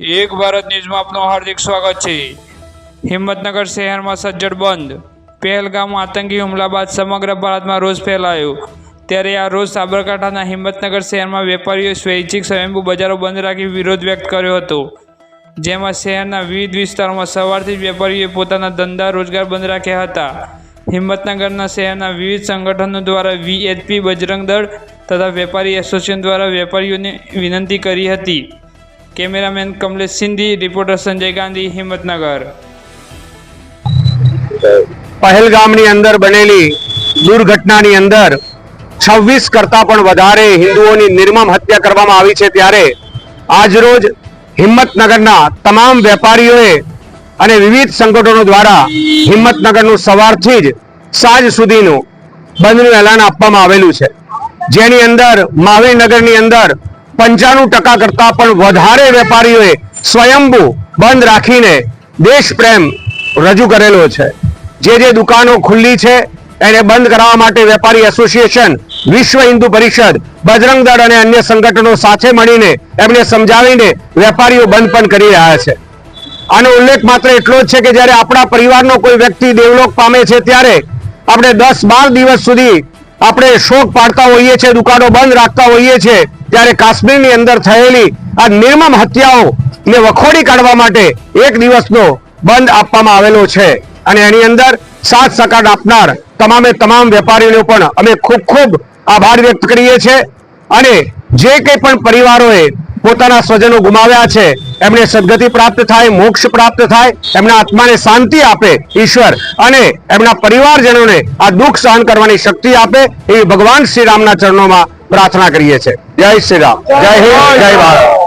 એક ભારત ન્યૂઝમાં આપનું હાર્દિક સ્વાગત છે. હિંમતનગર શહેરમાં સજ્જડ બંધ. પહેલગામ આતંકી હુમલા બાદ સમગ્ર ભારતમાં રોષ ફેલાયો. ત્યારે આ રોજ સાબરકાંઠાના હિંમતનગર શહેરમાં વેપારીઓ સ્વૈચ્છિક સ્વયંભૂ બજારો બંધ રાખી વિરોધ વ્યક્ત કર્યો હતો. જેમાં શહેરના વિવિધ વિસ્તારોમાં સવારથી જ વેપારીઓએ પોતાના ધંધા રોજગાર બંધ રાખ્યા હતા. હિંમતનગરના શહેરના વિવિધ સંગઠનો દ્વારા વીએચપી બજરંગ દળ તથા વેપારી એસોસિએશન દ્વારા વેપારીઓને વિનંતી કરી હતી. કેમેરામેન કમલેશ સિંધી રિપોર્ટર સંજય ગાંધી હિંમતનગર પહેલગામની અંદર બનેલી દુર્ઘટનાની અંદર છવ્વીસ કરતા પણ વધારે હિન્દુઓની નિર્મમ હત્યા કરવામાં આવી છે ત્યારે આજરોજ હિંમતનગરના તમામ વેપારીઓએ અને વિવિધ સંગઠનો દ્વારા હિંમતનગરનું સવારથી જ સાંજ સુધીનું બંધનું એલાન આપવામાં આવેલું છે. જેની અંદર મહાવીરનગરની અંદર પંચાણું ટકા કરતા પણ વધારે વેપારીઓએ સ્વયંભૂ બંધ રાખીને દેશ પ્રેમ રજૂ કરેલો છે. જે જે દુકાનો ખુલ્લી છે, એને બંધ કરાવવા માટે વેપારી એસોસિએશન, વિશ્વ હિન્દુ પરિષદ, બજરંગ દળ અને અન્ય સંગઠનો સાથે મળીને એમને સમજાવીને વેપારીઓ બંધ પણ કરી રહ્યા છે. આનો ઉલ્લેખ માત્ર એટલો જ છે કે જ્યારે આપણા પરિવારનો કોઈ વ્યક્તિ દેવલોક પામે છે ત્યારે આપણે દસ બાર દિવસ સુધી આપણે શોક પાડતા હોઈએ છીએ, દુકાનો બંધ રાખતા હોઈએ છીએ ત્યારે કાશ્મીરની અંદર થયેલી આ નિર્મમ હત્યાઓ ને વખોડી કાઢવા માટે એક દિવસનો બંધ આપવામાં આવેલો છે. અને એની અંદર સાથ સકાટ આપનાર તમામે તમામ વેપારીઓ પણ અમે ખૂબ ખૂબ આભાર વ્યક્ત કરીએ છીએ અને જે કંઈ પણ પરિવારોએ પોતાના સ્વજનો ગુમાવ્યા છે, એમને સદગતિ પ્રાપ્ત થાય, મોક્ષ પ્રાપ્ત થાય, એમના આત્માને શાંતિ આપે ઈશ્વર અને એમના પરિવારજનોને આ દુઃખ સહન કરવાની શક્તિ આપે એવી ભગવાન શ્રી રામના ચરણોમાં પ્રાર્થના કરીએ છીએ. જય શ્રી રામ. જય હિન્દ જય ભારત.